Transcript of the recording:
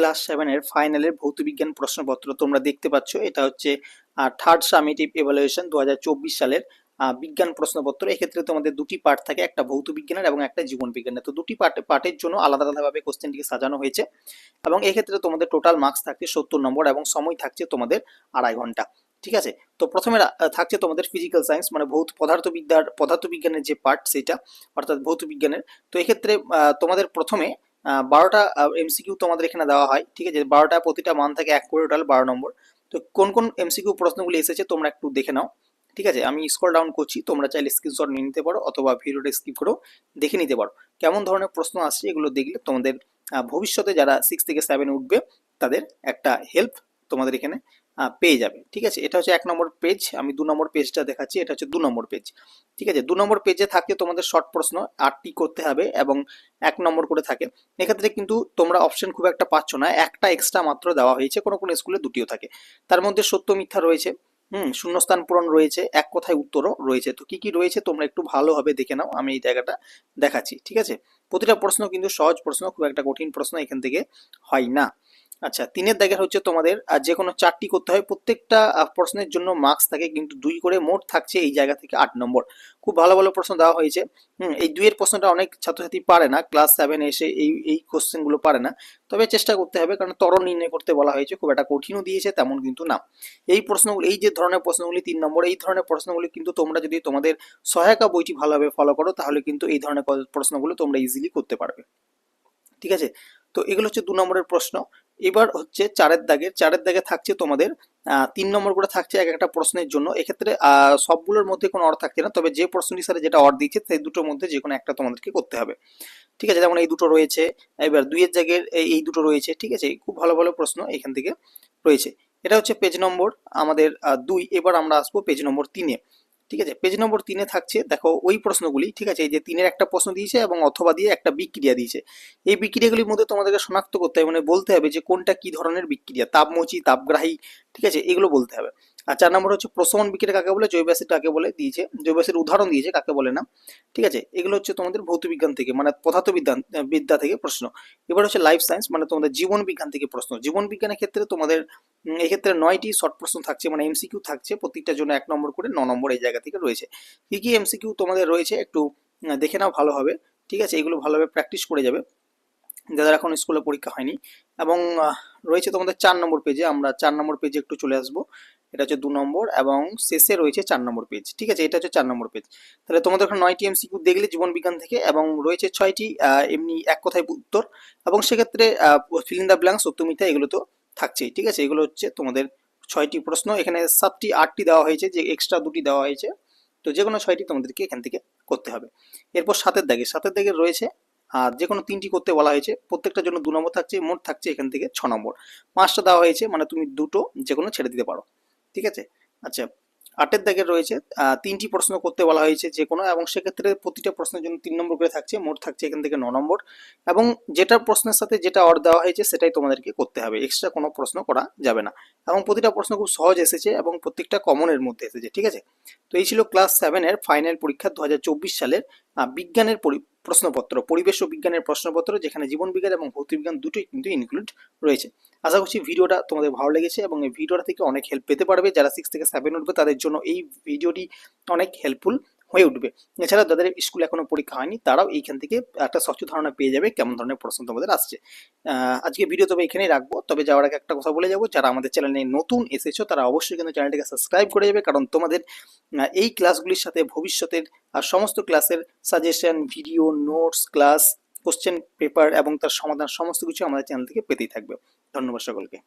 Class সেভেনের ফাইনালের ভৌতবিজ্ঞান প্রশ্নপত্র তোমরা দেখতে পাচ্ছ। এটা হচ্ছে থার্ড সামিটিভ এভালুয়েশন দু সালের বিজ্ঞান প্রশ্নপত্র। এক্ষেত্রে তোমাদের দুটি পার্ট থাকে, একটা ভৌত বিজ্ঞানের এবং একটা জীবন বিজ্ঞানের তো দুটি পার্ট পার্টের জন্য আলাদা আলাদাভাবে কোশ্চেনটিকে সাজানো হয়েছে এবং এক্ষেত্রে তোমাদের টোটাল মার্কস থাকছে সত্তর নম্বর এবং সময় থাকছে তোমাদের আড়াই ঘণ্টা। ঠিক আছে? তো প্রথমে থাকছে তোমাদের ফিজিক্যাল সায়েন্স মানে ভৌত পদার্থবিদ্যার, পদার্থবিজ্ঞানের যে পার্ট সেটা, অর্থাৎ ভৌত বিজ্ঞানের তো এক্ষেত্রে তোমাদের প্রথমে বারোটা এমসিকিউ তোমাদের এখানে দেওয়া হয়, ঠিক আছে? বারোটা প্রতিটা মান থাকে এক করে টোটাল বারো নম্বর। তো কোন কোন এমসিকিউ প্রশ্নগুলি এসেছে তোমরা একটু দেখে নাও, ঠিক আছে? আমি স্কল ডাউন করছি, তোমরা চাইলে স্ক্রিনশট নিয়ে নিতে পারো অথবা ভিডিওটা স্কিপ করেও দেখে নিতে পারো। কেমন ধরনের প্রশ্ন আসছে এগুলো দেখলে তোমাদের ভবিষ্যতে যারা সিক্স থেকে সেভেন উঠবে, তাদের একটা হেল্প তোমাদের এখানে পেয়ে যাবে, ঠিক আছে? এটা হচ্ছে এক নম্বর পেজ আমি দু নম্বর পেজটা দেখাচ্ছি, এটা হচ্ছে দু নম্বর পেজ ঠিক আছে? দু নম্বর পেজে থাকে তোমাদের শর্ট প্রশ্ন আটটি করতে হবে এবং এক নম্বর করে থাকে। এক্ষেত্রে কিন্তু তোমরা অপশন খুব একটা পাচ্ছ না, একটা এক্সট্রা মাত্র দেওয়া হয়েছে, কোনো কোনো স্কুলে দুটিও থাকে। তার মধ্যে সত্য মিথ্যা রয়েছে, হুম, শূন্যস্থান পূরণ রয়েছে, এক কথায় উত্তরও রয়েছে। তো কি কি রয়েছে তোমরা একটু ভালোভাবে দেখে নাও, আমি এই জায়গাটা দেখাচ্ছি, ঠিক আছে? প্রতিটা প্রশ্ন কিন্তু সহজ প্রশ্ন, খুব একটা কঠিন প্রশ্ন এখান থেকে হয় না। আচ্ছা তিনের দাগের হচ্ছে তোমাদের আহ, যে কোনো চারটি করতে হয় প্রত্যেকটা প্রশ্নের জন্য মার্কস থাকে কিন্তু দুই করে মোট থাকছে এই জায়গা থেকে আট নম্বর। খুব ভালো ভালো প্রশ্ন দেওয়া হয়েছে। এই দুইয়ের প্রশ্নটা অনেক ছাত্রছাত্রী পারে না ক্লাস সেভেন এসে এই এই কোশ্চেনগুলো পারে না। তবে চেষ্টা করতে হবে কারণ ত্বরণ নির্ণয় করতে বলা হয়েছে খুব একটা কঠিনও দিয়েছে তেমন কিন্তু না। এই প্রশ্নগুলো এই যে ধরনের প্রশ্নগুলি তিন নম্বর এই ধরনের প্রশ্নগুলি কিন্তু তোমরা যদি তোমাদের সহায়িকা বইটি ভালোভাবে ফলো করো তাহলে কিন্তু এই ধরনের প্রশ্নগুলো তোমরা ইজিলি করতে পারবে। ঠিক আছে? তো এগুলো হচ্ছে দু নম্বরের প্রশ্ন। এবার হচ্ছে চারের দাগের চারের দাগে থাকছে তোমাদের তিন নম্বর করে থাকছে এক একটা প্রশ্নের জন্য। এক্ষেত্রে সবগুলোর মধ্যে কোনো অর্থ থাকছে না, তবে যে প্রশ্নটি স্যার যেটা অর্থ দিচ্ছে, সেই দুটোর মধ্যে যে কোনো একটা তোমাদেরকে করতে হবে। ঠিক আছে, যেমন এই দুটো রয়েছে, এবার দুইয়ের জায়গায় এই দুটো রয়েছে, ঠিক আছে? খুব ভালো ভালো প্রশ্ন এখান থেকে রয়েছে। এটা হচ্ছে পেজ নম্বর আমাদের দুই। এবার আমরা আসব পেজ নম্বর তিনে। ঠিক আছে? পেজ নম্বর তিনে থাকছে। দেখো, ওই প্রশ্নগুলি, ঠিক আছে? এই যে তিনের একটা প্রশ্ন দিয়েছে এবং অথবা দিয়ে একটা বিক্রিয়া দিয়েছে। এই বিক্রিয়াগুলির মধ্যে তোমাদেরকে শনাক্ত করতে হবে মানে বলতে হবে যে কোনটা কি ধরনের বিক্রিয়া? তাপমোচী, তাপগ্রাহী, ঠিক আছে? এগুলো বলতে হবে। আর চার নম্বর হচ্ছে প্রশমন বিক্রিয়া কাকে বলে? জৈব অ্যাসিড কাকে বলে? দিয়েছে। জৈব অ্যাসিড উদাহরণ দিয়েছে কাকে বলে না? ঠিক আছে? এগুলো হচ্ছে তোমাদের ভৌতবিজ্ঞান থেকে মানে পদার্থবিজ্ঞান বিদ্যা থেকে প্রশ্ন। এবার হচ্ছে লাইফ সায়েন্স মানে তোমাদের জীবন বিজ্ঞান থেকে প্রশ্ন। জীবন বিজ্ঞানের ক্ষেত্রে তোমাদের এক্ষেত্রে নয়টি শর্ট প্রশ্ন থাকছে মানে এমসিকিউ থাকছে, প্রত্যেকটার জন্য এক নম্বর করে ন নম্বর এই জায়গা থেকে রয়েছে। কি কি এমসিকিউ তোমাদের রয়েছে একটু দেখে নাও ভালোভাবে ঠিক আছে? এগুলো ভালোভাবে প্র্যাকটিস করে যাবে। যাদের এখন স্কুলে পরীক্ষা হয়নি। এবং রয়েছে তোমাদের চার নম্বর পেজে আমরা চার নম্বর পেজে একটু চলে আসব। এটা হচ্ছে দু নম্বর এবং শেষে রয়েছে চার নম্বর পেজ ঠিক আছে, এটা হচ্ছে চার নম্বর পেজ তাহলে তোমাদের ওখানে নয়টি এমসিকিউ দেখলে জীবন বিজ্ঞান থেকে এবং রয়েছে ছয়টি এমনি এক কথায় উত্তর। এবং সেক্ষেত্রে ফিলিং দ্য ব্ল্যাঙ্ক সত্য মিথ্যা এগুলো তো থাকছেই। ঠিক আছে, এগুলো হচ্ছে তোমাদের ছয়টি প্রশ্ন। এখানে সাতটি, আটটি দেওয়া হয়েছে, যে এক্সট্রা দুটি দেওয়া হয়েছে। তো যে কোনো ছয়টি তোমাদেরকে এখান থেকে করতে হবে। এরপর সাতের দাগে। সাতের দাগে রয়েছে, আর যে কোনো তিনটি করতে বলা হয়েছে। প্রত্যেকটার জন্য দু নম্বর থাকছে, মোট থাকছে এখান থেকে ছ নম্বর। পাঁচটা দেওয়া হয়েছে মানে তুমি দুটো যে কোনো ছেড়ে দিতে পারো। ঠিক আছে? আচ্ছা আটের দাগে রয়েছে তিনটি প্রশ্ন করতে বলা হয়েছে যে কোনো, এবং সেক্ষেত্রে প্রতিটা প্রশ্নের জন্য তিন নম্বর করে থাকছে, মোট থাকছে এখান থেকে ন নম্বর, এবং যেটা প্রশ্নের সাথে যেটা অর্ড দেওয়া হয়েছে সেটাই তোমাদেরকে করতে হবে এক্সট্রা কোনো প্রশ্ন করা যাবে না, এবং প্রতিটা প্রশ্ন খুব সহজ এসেছে, এবং প্রত্যেকটা কমনের মধ্যে এসেছে, ঠিক আছে? তো এই ছিল ক্লাস সেভেনের ফাইনাল পরীক্ষা দু হাজার চব্বিশ সালের বিজ্ঞানের প্রশ্নপত্র, পরিবেশ ও বিজ্ঞানের প্রশ্নপত্র, যেখানে জীবন বিজ্ঞান এবং ভৌত বিজ্ঞান দুটোই কিন্তু ইনক্লুড রয়েছে। আশা করছি ভিডিওটা তোমাদের ভালো লেগেছে এবং এই ভিডিওটা থেকে অনেক হেল্প পেতে পারবে। যারা সিক্স থেকে সেভেন উঠবে, তাদের জন্য এই ভিডিওটি অনেক হেল্পফুল হয়ে উঠবে। এছাড়া যাদের স্কুলে এখনও পরীক্ষা হয়নি, তারাও এইখান থেকে একটা স্বচ্ছ ধারণা পেয়ে যাবে কেমন ধরনের প্রশ্ন তোমাদের আসছে। আজকে ভিডিও তবে এখানেই রাখব। তবে যাওয়ার আগে একটা কথা বলে যাব, যারা আমাদের চ্যানেলে নতুন এসেছ, তারা অবশ্যই কিন্তু চ্যানেলটিকে সাবস্ক্রাইব করে যাবে, কারণ তোমাদের এই ক্লাসগুলির সাথে ভবিষ্যতের আর সমস্ত ক্লাসের suggestion video notes class question paper এবং তার সমাধান সমস্ত কিছু আমাদের চ্যানেল থেকে পেতেই থাকবে। ধন্যবাদ সকলকে।